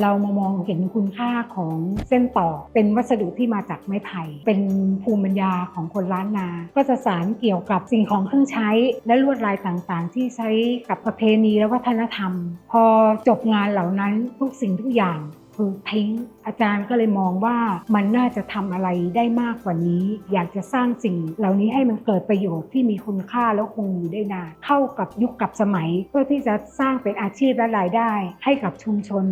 เรามามองเห็นคุณค่าของเส้นต่อเป็นวัสดุที่มาจากไม้ไผ่เป็นภูมิปัญญาของคนล้านนา ก็จะสารเกี่ยวกับสิ่งของเครื่องใช้และลวดลายต่างๆ ที่ใช้กับประเพณีและวัฒนธรรม พอจบงานเหล่านั้นทุกสิ่งทุกอย่างคือทิ้งอาจารย์ก็เลยมองว่ามันน่าจะทำอะไรได้มากกว่านี้ อยากจะสร้างสิ่ง เหล่านี้ให้มันเกิดประโยชน์ที่มีคุณค่าแล้วคงอยู่ได้นานเข้ากับยุคกับสมัย เพื่อที่จะสร้างเป็นอาชีพและรายได้ให้กับชุมชน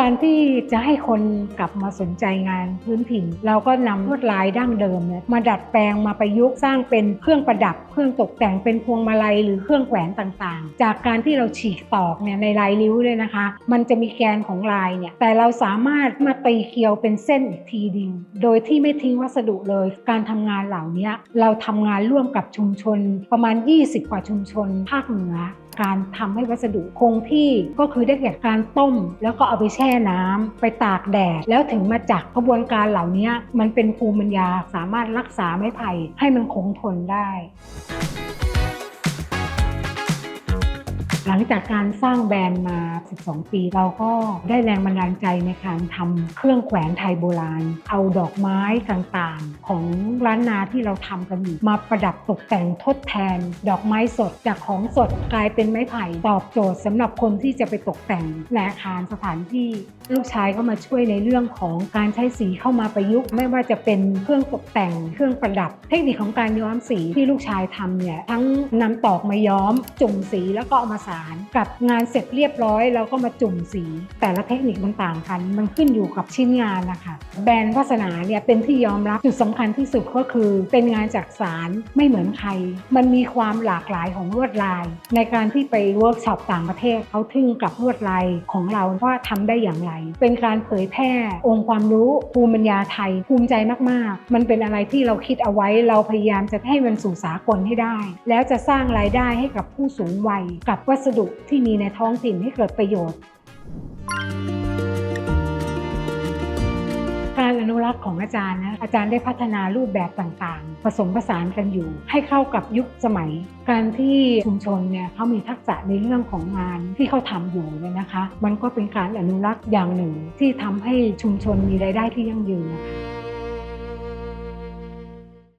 การที่จะให้คนกลับมาสนใจงานพื้นถิ่น เราก็นำลวดลายดั้งเดิมเนี่ยมาดัดแปลงมาประยุกต์สร้างเป็นเครื่องประดับ เครื่องตกแต่งเป็นพวงมาลัยหรือเครื่องแขวนต่างๆ จากการที่เราฉีกตอกเนี่ยในลายริ้วเลยนะคะ มันจะมีแกนของลายเนี่ยแต่เราสามารถมาตีเกลียวเป็นเส้นอีกทีดียวโดยที่ไม่ทิ้งวัสดุเลย การทำงานเหล่านี้เราทำงานร่วมกับชุมชนประมาณ 20 กว่าชุมชนภาคเหนือ การทำให้วัสดุคงที่ก็คือได้แก่การต้ม แล้วก็เอาไปแช่น้ำไปตากแดด แล้วถึงมาจากกระบวนการเหล่านี้มันเป็นภูมิปัญญาสามารถรักษาไม้ไผ่ให้มันคงทนได้ หลังจากการสร้างแบรนด์มา 12 ปี เราก็ได้แรงบันดาลใจในการทำเครื่องแขวนไทยโบราณ เอาดอกไม้ต่างๆ ของร้านนาที่เราทำกันอยู่มาประดับตกแต่งทดแทน ดอกไม้สดจากของสดกลายเป็นไม้ไผ่ตอบโจทย์สำหรับคนที่จะไปตกแต่งในอาคารสถานที่ลูกชายก็มาช่วยในเรื่องของการใช้สีเข้ามาประยุกต์ ไม่ว่าจะเป็นเครื่องตกแต่ง เครื่องประดับ เทคนิคของการย้อมสีที่ลูกชายทำเนี่ยทั้งนำตอกมาย้อมจุ่มสีแล้วก็เอามาใสารกับงานเสร็จเรียบร้อยแล้วก็มาจุ่มสี แต่ละเทคนิคมันต่างกัน มันขึ้นอยู่กับชิ้นงานนะคะแบรนด์วาสนาเนี่ยเป็นที่ยอมรับจุดสำคัญที่สุดก็คือ เป็นงานจากสารไม่เหมือนใคร มันมีความหลากหลายของลวดลาย ในการที่ไปเวิร์กช็อปต่างประเทศเขาทึ่งกับลวดลายของเราว่าทำได้อย่างไร เป็นการเผยแพร่องค์ความรู้ภูมิปัญญาไทยภูมิใจมากๆ มันเป็นอะไรที่เราคิดเอาไว้เราพยายามจะให้มันสู่สากลให้ได้ แล้วจะสร้างรายได้ให้กับผู้สูงวัยกับวัสสดุที่มีในท้องถิ่นให้เกิดประโยชน์ การอนุรักษ์ของอาจารย์นะอาจารย์ได้พัฒนารูปแบบต่างๆ ผสมผสานกันอยู่ ให้เข้ากับยุคสมัย การที่ชุมชนเนี่ยเขามีทักษะในเรื่องของงานที่เขาทำอยู่เนี่ยนะคะ มันก็เป็นการอนุรักษ์อย่างหนึ่งที่ทำให้ชุมชนมีรายได้ที่ยั่งยืนนะคะ